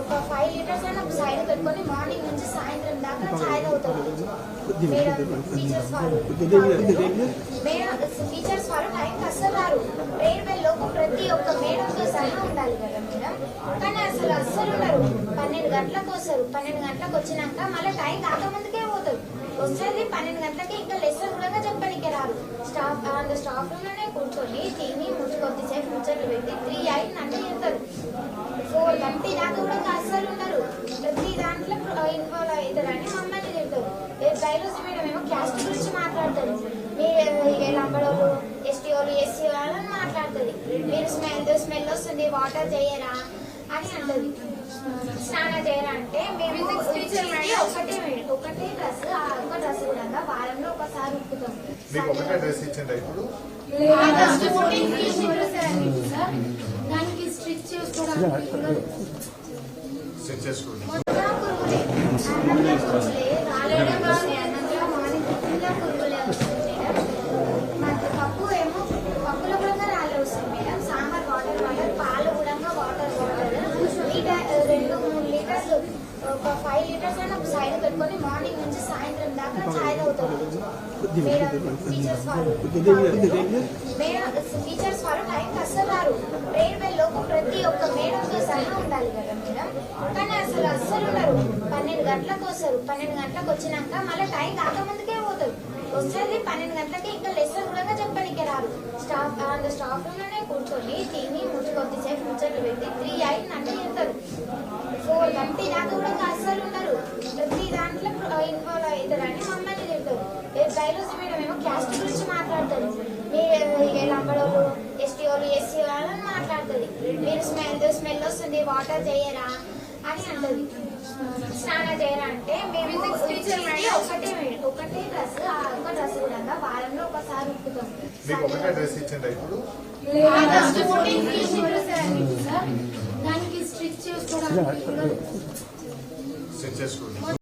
ఒక five litres అయినా ఒక సైడ్ పెట్టుకొని మార్నింగ్ నుంచి సాయంత్రం దాకా చాయ్ తాగుతుంది మేడం టీచర్స్ వాళ్ళు మేడం టీచర్స్ వాళ్ళు టైంకి అస్సలు రారు ప్రేయర్ బెల్ లోపు ప్రతి ఒక్క మేడంతో సహా ఉండాలి కదా మేడం కానీ అసలు అస్సలు ఉండరు పన్నెండు గంటలకు వస్తారు పన్నెండు గంటలకు వచ్చినాక మళ్ళీ టైం కాకముందుకే పోతారు. వస్తుంది పన్నెండు గంటలకి ఇంకా లెసన్ కూడా చెప్పడానికి రాదు స్టాఫ్ అంత స్టాఫ్ రూమ్లోనే కూర్చొని తిని ముచ్చు సేపు ముచ్చట్లు పెట్టి త్రీ అయిన అంటే చెప్తారు. ఫోర్ థర్టీ దాకా కూడా అస్సలు ఉండరు. ప్రతి దాంట్లో ఇన్వాల్వ్ అవుతారని మమ్మల్ని చెప్తారు బైరోజు మేడం ఏమో క్యాస్ట్ గురించి మాట్లాడతారు. మీరు లంబడోళ్ళు ఎస్టీ వాళ్ళు ఎస్సీ వాళ్ళని మాట్లాడుతుంది మీరు స్మెల్ స్మెల్ వస్తుంది వాటర్ చేయరా అని అంటది స్నానం చేయరా అంటే మేము ఒకటే ఒకటే డ్రెస్ ఆ ఒక్క డ్రెస్ కూడా వారంలో ఒకసారి ఉప్పుతాం మీకు ఒకటే డ్రెస్ ఇచ్చిండ ఇప్పుడు దానికి స్టిచ్ చేసుకోవడానికి చేసుకోండి మొత్తం పురుగులే అన్నంలో పురుగులే రాలేదే వస్తాయి అన్నంలో మార్నింగ్ టిఫిన్లో పురుగులే వస్తాయి మేడం మాకు పప్పు ఏమో పప్పులో కూడా రాలే వస్తాయి మేడం సాంబార్ వాటర్ వాటర్ పాలు కూడా వాటర్ వాటర్ లీటర్ రెండు మూడు లీటర్స్ ఒక ఫైవ్ లీటర్స్ అయినా సైడ్ పెట్టుకొని మార్నింగ్ నుంచి సాయంత్రం దాకా చాయ్ తాగుతుంది మేడం టీచర్స్ వాళ్ళు మేడం. టీచర్స్ వాళ్ళు టైంకి అస్సలు రారు. ప్రేయర్ బెల్ లోపు ప్రతి ఒక్క మేడంతో సహా ఉండాలి కదా మేడం? కానీ అసలు అస్సలు ఉండరు. పన్నెండు గంటలకు వస్తారు. పన్నెండు గంటలకు వచ్చినాక మళ్ళీ టైం కాకముందుకే పోతారు. వస్తుంది పన్నెండు గంటలకి ఇంకా లెసన్ కూడా చెప్పడానికి రారు. స్టాఫ్ అంత స్టాఫ్ రూమ్లోనే కూర్చొని తిని ముచ్చు కొద్దిసేపు ముచ్చట్లు పెట్టి త్రీ ఎయిట్ అంటే చెప్తారు ఫోర్ థర్టీ దాకా కూడా ఇన్వాల్వ్ అవుతారని మమ్మల్ని తిడతారు రేపు బయలుసి మేడం ఏమో క్యాస్ట్ గురించి మాట్లాడతారు. మీరు లంబడోళ్ళు ఎస్టీ వాళ్ళు ఎస్సీ వాళ్ళని మాట్లాడుతుంది మీరు స్మెల్ స్మెల్ వస్తుంది వాటర్ చేయరా అని అంటది. స్నానం చేయరా అంటే మేము ఒకటే మేడం. ఒకటే డ్రెస్ ఆ ఒక్క డ్రెస్ కూడా వారంలో ఒకసారి ఉప్పుతాం మీకు ఒకటే డ్రెస్ ఇచ్చిండ ఇప్పుడు? దానికి స్టిచ్ చేసుకోవడానికి చేసుకోండి